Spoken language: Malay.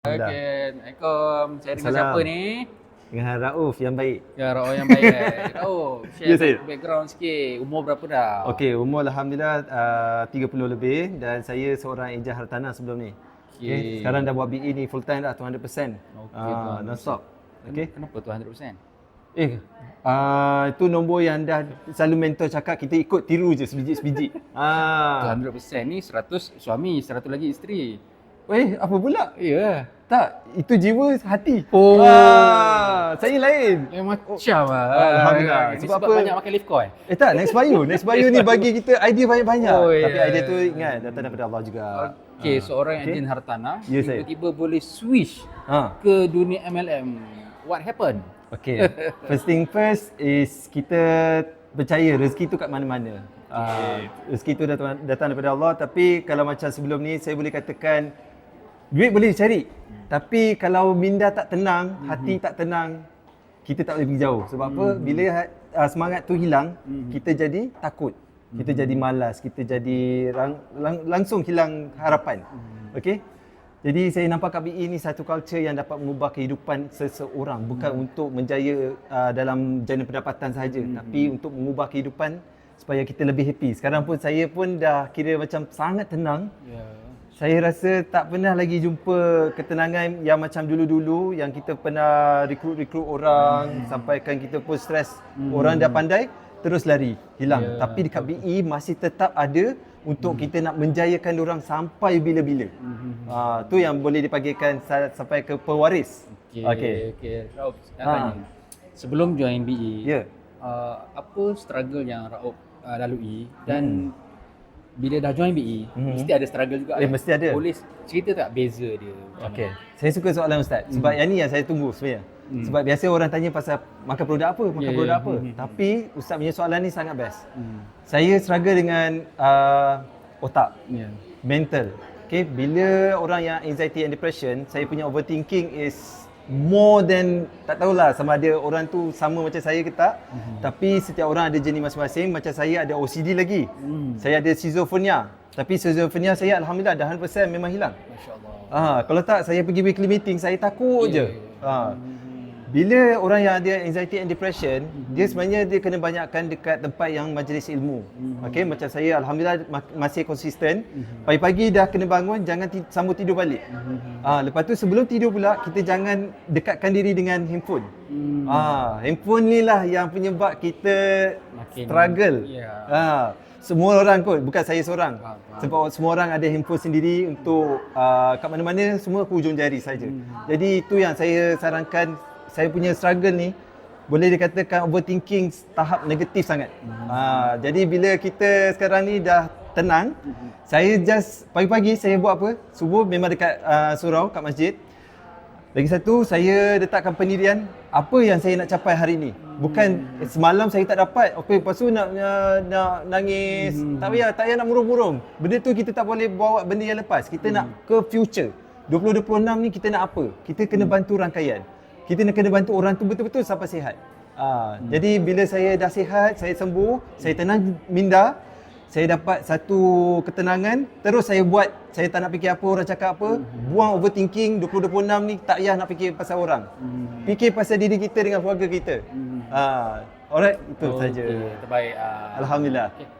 Okey, Assalamualaikum. Saya dengan Salam. siapa ni? Dengan Rauf yang baik. Ya, Raul yang baik. eh. Raul, share Ya, saya. background sikit. Umur berapa dah? Okey, umur alhamdulillah uh, 30 lebih dan saya seorang ejen hartanah sebelum ni. Okey. Okay. Sekarang dah buat BE ni full time dah 200%. Okey, Ah, 200%. non stop. Okey. Kenapa tu 100%? Eh, uh, itu nombor yang dah selalu mentor cakap kita ikut tiru je sebiji-sebiji. Ah. 100% ni 100 suami, 100 lagi isteri. Eh, apa pula? Ya. Tak, itu jiwa hati. Oh. Ah, saya lain. Eh macam lah. Alhamdulillah. Ni Sebab sebab, apa? banyak makan lift coin. Eh tak, next bio. Next bio ni bagi kita idea banyak-banyak. Oh, Tapi ya. idea tu ingat datang daripada Allah juga. Okey, Ah. seorang Okey. ejen hartanah Ya, saya. tiba-tiba boleh switch Ha. ke dunia MLM. What happened? Okay. First thing first is kita percaya rezeki tu kat mana-mana. Uh, rezeki tu datang, datang daripada Allah tapi kalau macam sebelum ni saya boleh katakan duit boleh dicari. Tapi kalau minda tak tenang, hati tak tenang, kita tak boleh pergi jauh. Sebab apa? Bila uh, semangat tu hilang, kita jadi takut. Kita jadi malas, kita jadi lang, lang, langsung hilang harapan. Okey? Jadi saya nampak KBE ni satu culture yang dapat mengubah kehidupan seseorang bukan untuk menjaya uh, dalam jana pendapatan sahaja hmm. tapi untuk mengubah kehidupan supaya kita lebih happy. Sekarang pun saya pun dah kira macam sangat tenang. Ya. Saya rasa tak pernah lagi jumpa ketenangan yang macam dulu-dulu yang kita pernah rekrut-rekrut orang hmm. sampaikan kita pun stres. Hmm. Orang dah pandai terus lari, hilang. Ya, Tapi dekat BE masih tetap ada untuk hmm. kita nak menjayakan orang sampai bila-bila. Hmm. Uh, tu yang boleh dipanggilkan sa- sampai ke pewaris. Okey. Okey. Rauf, nak Ha. tanya. Sebelum join BE, Ya. uh, apa struggle yang Rauf uh, lalui dan bila dah join BE, Hmm. mesti ada struggle juga. Eh, kan? mesti ada. Boleh cerita tak beza dia? macam Okey. Saya suka soalan ustaz sebab yang ni yang saya tunggu sebenarnya. Hmm. Sebab biasa orang tanya pasal makan produk apa, makan Ya, ya. produk apa. Hmm. Tapi ustaz punya soalan ni sangat best. mana? Hmm. Saya struggle dengan uh, otak, Ya. mental. Okay, bila orang yang anxiety and depression, saya punya overthinking is more than tak tahulah sama ada orang tu sama macam saya ke tak. Mhm. Tapi setiap orang ada jenis masing-masing. Macam saya ada OCD lagi. Hmm. Saya ada schizophrenia. Tapi schizophrenia saya alhamdulillah dah 100% memang hilang. Masya-Allah. Ah, kalau tak saya pergi weekly meeting saya takut Ya, je. Ah. Bila orang yang ada anxiety and depression, Mhm. dia sebenarnya dia kena banyakkan dekat tempat yang majlis ilmu. Mhm. Okey, macam saya alhamdulillah ma- masih konsisten. Pagi-pagi dah kena bangun, jangan ti- sambung tidur balik. Mhm. Ah, lepas tu sebelum tidur pula kita jangan dekatkan diri dengan handphone. Hmm. Ah, handphone ni lah yang penyebab kita Makin- struggle. Ya. Ah, semua orang kot, bukan saya seorang. Faham, faham. Sebab semua orang ada handphone sendiri untuk uh, kat mana-mana semua ke hujung jari saja. Hmm. Jadi itu yang saya sarankan saya punya struggle ni boleh dikatakan overthinking tahap negatif sangat. Hmm. Ah, jadi bila kita sekarang ni dah tenang, Hmm. saya just pagi-pagi saya buat apa? Subuh memang dekat uh, surau kat masjid. Lagi satu, saya letakkan pendirian apa yang saya nak capai hari ni. Bukan eh, semalam saya tak dapat, okey lepas tu nak nak, nak nangis. Hmm. Tak payah, tak payah nak murung-murung. Benda tu kita tak boleh bawa benda yang lepas. Kita nak Hmm. ke future. 2026 ni kita nak apa? Kita kena Hmm. bantu rangkaian. Kita nak kena bantu orang tu betul-betul sampai sihat. Ah, Hmm. Jadi bila saya dah sihat, saya sembuh, saya tenang minda, saya dapat satu ketenangan, terus saya buat, saya tak nak fikir apa orang cakap apa, buang overthinking 2026 ni tak payah nak fikir pasal orang. Hmm. Fikir pasal diri kita dengan keluarga kita. Hmm. Ah, alright, itu Okey, saja. Terbaik. ah. Alhamdulillah. Okey.